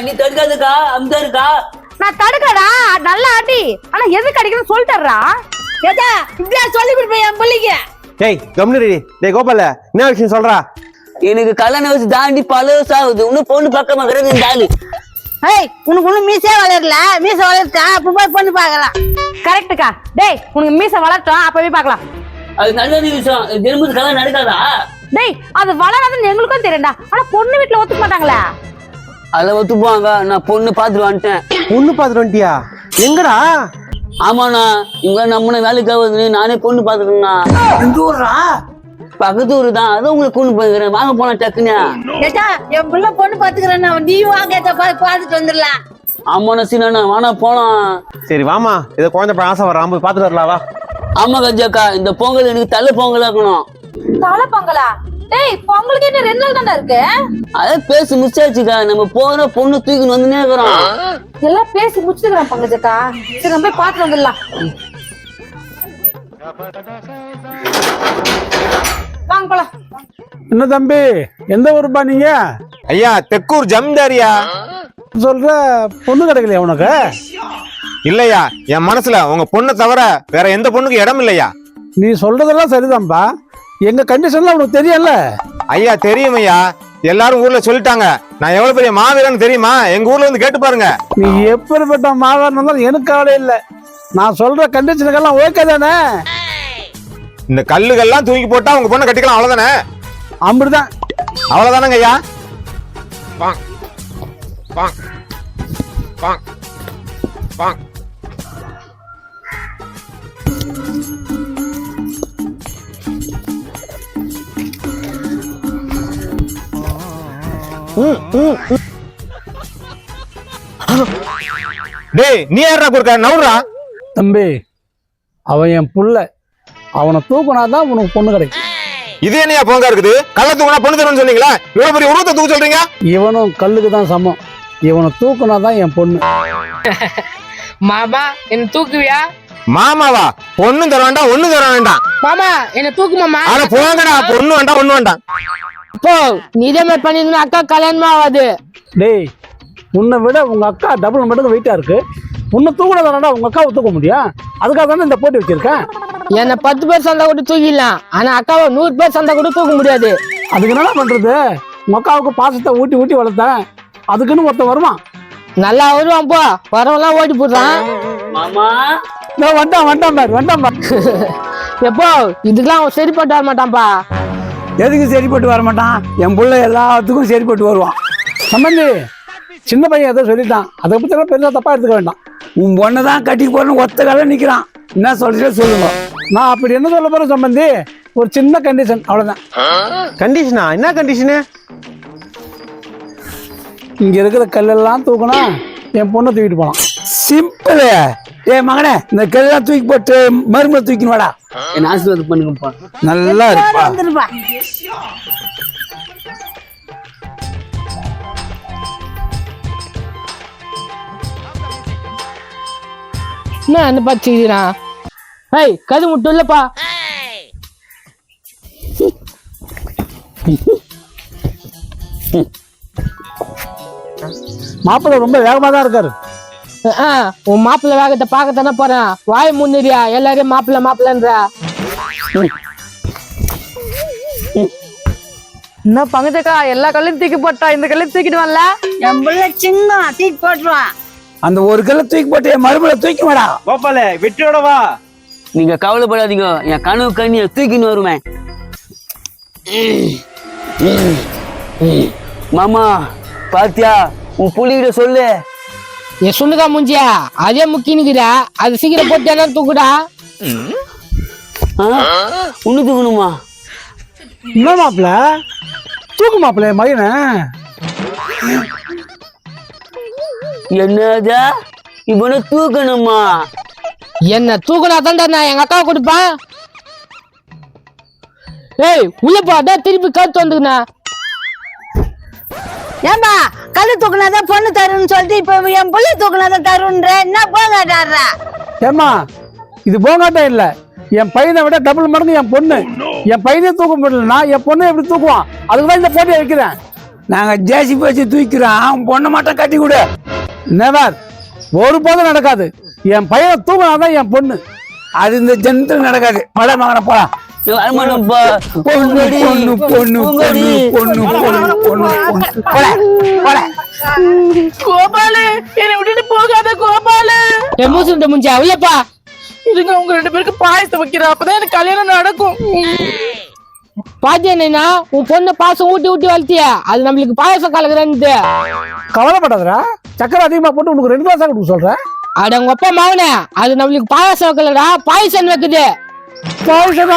நீ தடுக்காதுக்கா இருக்கா நான் தடுக்கடா நல்லா ஆட்டி ஆனா எதுக்கு அடிக்கணும்னு சொல்லிட்டுறா ஏதா இப்படியா சொல்லி கொடுப்பேன் என் பிள்ளைக்கு டேய் கம்னு டேய் கோபால என்ன விஷயம் சொல்றா எனக்கு கல்யாணம் வச்சு தாண்டி பல வருஷம் ஆகுது இன்னும் பொண்ணு பக்கமா கிடையாது இந்த ஆளு ஏய் உனக்கு ஒண்ணும் மீசே வளரல? மீசை வளர்த்தா அப்ப போய் பொண்ணு பாக்கலாம் கரெக்ட்டுக்கா டேய் உனக்கு மீச வளர்த்தோம் அப்பவே பார்க்கலாம். அது நல்ல விஷயம். திரும்ப கல்யாணம் நடக்காதா? டேய் அது வளராதுன்னு எங்களுக்கும் தெரியும்டா. ஆனா பொண்ணு வீட்டுல ஒத்துக்க மாட்டாங்களே. அதை ஒத்துப்பாங்க. நான் பொண்ணு பார்த்துட்டு வந்துட்டேன். பொண்ணு பாத்துட்டு வந்துட்டியா? எங்கடா? ஆமாண்ணா. இவங்க நம்மன வேலைக்கு ஆகுது நானே பொண்ணு பார்த்துட்டேண்ணா இந்த ஊர்ரா பக்கத்து ஊரு தான். அதான் உங்களுக்கு கொண்டு போயிருக்கிறேன் வாங்க போனா டக்குன்னு. ஏதா என் பிள்ளை பொண்ணு பாத்துக்கிறேன் நீயும் வாங்க பாத்துட்டு வந்துடலாம். ஆமாண்ணா சீனா வாணா போலாம். சரி வாமா. ஏதோ குழந்தை பையன் ஆசை போய் பாத்துட்டு வரலாம் வா. ஆமா கஜாக்கா இந்த பொங்கல் எனக்கு தலை பொங்கல் இருக்கணும். தலை பொங்கலா? டேய் பொங்கலுக்கு என்ன ரெண்டு நாள் தாண்டா இருக்கு? அதே பேசி முடிச்சாச்சுக்கா. நம்ம போற பொண்ணு தூக்கின்னு வந்துனே இருக்கிறோம். எல்லாம் பேசி முடிச்சுக்கிறேன் பங்கஜக்கா. சரி நம்ம போய் பார்த்துட்டு வந்துடலாம். வாங்க போலாம். என்ன தம்பி எந்த ஊருப்பா நீங்க? ஐயா தெக்கூர் ஜமீன்தாரியா? சொல்ற பொண்ணு கிடைக்கலையா உனக்கு? இல்லையா என் மனசுல உங்க பொண்ணை தவிர வேற எந்த பொண்ணுக்கு இடம் இல்லையா? நீ சொல்றதெல்லாம் சரிதான்பா. எங்க கண்டிஷன்ல உனக்கு தெரியல ஐயா தெரியும் ஐயா. எல்லாரும் ஊர்ல சொல்லிட்டாங்க. நான் எவ்வளவு பெரிய மாவீரன் தெரியுமா? எங்க ஊர்ல வந்து கேட்டு பாருங்க. நீ எப்படிப்பட்ட மாவாரம் இருந்தாலும் எனக்கு கவலை இல்லை. நான் சொல்ற கண்டிஷனுக்கெல்லாம் ஓகே தானே? இந்த கல்லுகள்லாம் தூக்கி போட்டா உங்க பொண்ணை கட்டிக்கலாம் அவ்வளவுதானே? அப்படிதான் அவ்வளவுதானங்க ஐயா? பாங். பாங். பாங். பாங். டேய் நீ யாரா குறுக்க? நவுறா தம்பி அவன் என் புள்ள. அவனை தூக்குனாதான் உனக்கு பொண்ணு கிடைக்கும். இது என்னையா போங்க இருக்குது? கள்ள தூக்குனா பொண்ணு தரணும்னு சொன்னீங்களா? இவ்வளவு பெரிய உருவத்தை தூக்க சொல்றீங்க? இவனும் கல்லுக்கு தான் சமம். இவனை தூக்குனாதான் என் பொண்ணு. மாமா என்ன தூக்குவியா? மாமாவா? பொண்ணு தர வேண்டாம் ஒண்ணு தர வேண்டாம். மாமா என்ன தூக்கு மாமா. ஆனா போங்கடா பொண்ணு வேண்டாம் ஒண்ணு வேண்டாம். போ நீ இதே மாதிரி பண்ணிருந்தா அக்கா கல்யாணமா ஆகாது. டேய் உன்னை விட உங்க அக்கா டபுள் மடங்கு வெயிட்டா இருக்கு. உன்னை தூக்கின தானடா உங்க அக்காவை தூக்க முடியும். அதுக்காக தானே இந்த போட்டி வச்சிருக்கேன். என்ன பத்து பேர் சண்டை கூட தூக்கிடலாம். ஆனா அக்காவை நூறு பேர் சண்டை கூட தூக்க முடியாது. அதுக்கு என்ன பண்றது? உங்க அக்காவுக்கு பாசத்தை ஊட்டி ஊட்டி வளர்த்தேன். அதுக்குன்னு ஒருத்தன் வருவான். நல்லா வருவான் போ. வரவெல்லாம் ஓடி போடுறான். மாமா. இதோ வண்டான் வண்டான் பாரு வண்டான் பாரு. எப்போ? இதுக்கெல்லாம் அவன் சரிப்பட்டு வர மாட்டான்ப்பா எதுக்கு சரிப்பட்டு வர மாட்டான்? என் புள்ள எல்லாத்துக்கும் சரிப்பட்டு வருவான். சம்பந்தி சின்ன பையன் ஏதோ சொல்லிட்டான். அதை பத்தி எல்லாம் பெருசா தப்பா எடுத்துக்க வேண்டாம். உன் பொண்ணை தான் கட்டி போறேன்னு ஒத்த கால நிக்கிறான். என்ன சொல்றீங்க சொல்லுங்க. நான் அப்படி என்ன சொல்ல போறேன் சம்பந்தி? ஒரு சின்ன கண்டிஷன் அவ்வளவுதான். கண்டிஷனா என்ன கண்டிஷனு இங்க இருக்கிற கல்லெல்லாம் தூக்கினா என் பொண்ணை தூக்கிட்டு போலாம் சிம்பிள் ஏ மகனே இந்த கல்லாம் தூக்கி போட்டு மருமலை தூக்கின்னு வாடா. என்ன ஆசீர்வாதம் பண்ணுங்கப்பா. நல்லா இருப்பா. என்ன என்ன பார்த்துக்கிறான் ஏய் கது மட்டும் இல்லப்பா. மாப்பிள்ளை ரொம்ப வேகமா தான் இருக்காரு. ஆ, உன் மாப்பிள்ளை வேகத்தை பார்க்கத்தானே போறேன். வாய் முன்னிரியா எல்லாரையும் மாப்பிள்ளை மாப்பிள்ளைன்ற. என்ன பங்கஜக்கா எல்லா கல்லையும் தூக்கி போட்டா இந்த கல்லையும் தூக்கிட்டு வரல? என் பிள்ளை சிங்கம் தூக்கி போட்டுருவான் அந்த ஒரு கல்லை தூக்கி போட்டு என் மருமலை தூக்கி வாடா. கோபால வெற்றியோட வா. நீங்க கவலைப்படாதீங்க. என் கனவு கண்ணிய தூக்கின்னு வருவேன். மாமா பாத்தியா உன் புள்ளிகிட்ட சொல்லு. என் சொல்லுதா முஞ்சியா. அதே முக்கினுக்குதா அது சீக்கிரம் போட்டு என்ன தூக்குடா? உன்னு தூக்கணுமா? என்ன மாப்பிள்ள? தூக்கு மாப்பிள்ள மகனை. என்னதா? இவனை தூக்கணுமா? என்ன தூக்குனா தான்டா நான் எங்க அக்காவை கொடுப்பேன் ஏய் உள்ள போடா திருப்பி கழுத்து வந்துக்குண்ணா. ஏன்பா கல்லு தூக்குனாதான் பொண்ணு தருன்னு சொல்லிட்டு இப்ப என் பிள்ளை தூக்குனாதான் தருன்ற என்ன போங்க டாடுறா ஏம்மா இது போங்காட்டம் இல்ல. என் பையனை விட டபுள் மடங்கு என் பொண்ணு. என் பையனே தூக்க முடியலன்னா என் பொண்ணை எப்படி தூக்குவான்? அதுக்கு தான் இந்த போட்டியை வைக்கிறேன் நாங்க ஜேசிபி வச்சு தூக்கிறோம். அவன் பொண்ணை மட்டும் கட்டி கொடு. நெவர் ஒருபோதும் நடக்காது. என் பையனை தூங்கினாதான் என் பொண்ணு. அது இந்த ஜென்மத்தில் நடக்காது. படம். வாங்கின போலாம் பொண்ணு பொண்ணு பொண்ணு பொண்ணு பொண்ணு பொண்ணு பொண்ணு கோபாலு என்னை விட்டுட்டு போகாத கோபாலு. எமோசன் முடிஞ்சா இல்லப்பா இதுங்க உங்க ரெண்டு பேருக்கு பாயசம் வைக்கிற அப்பதான் எனக்கு கல்யாணம் நடக்கும். பாத்தியா உன் பொண்ணு பாசம் ஊட்டி ஊட்டி வளர்த்திய? அது நம்மளுக்கு பாயசம் கலக்குறேன்ட்டு கவலைப்படாதடா. சக்கரை அதிகமா போட்டு உனக்கு ரெண்டு கிளாஸ் கொடுக்க சொல்றேன். அட உங்க அப்பா மகனே அது நம்மளுக்கு பாயாசம் வைக்கலடா பாயசம் வைக்குது. பாயசம்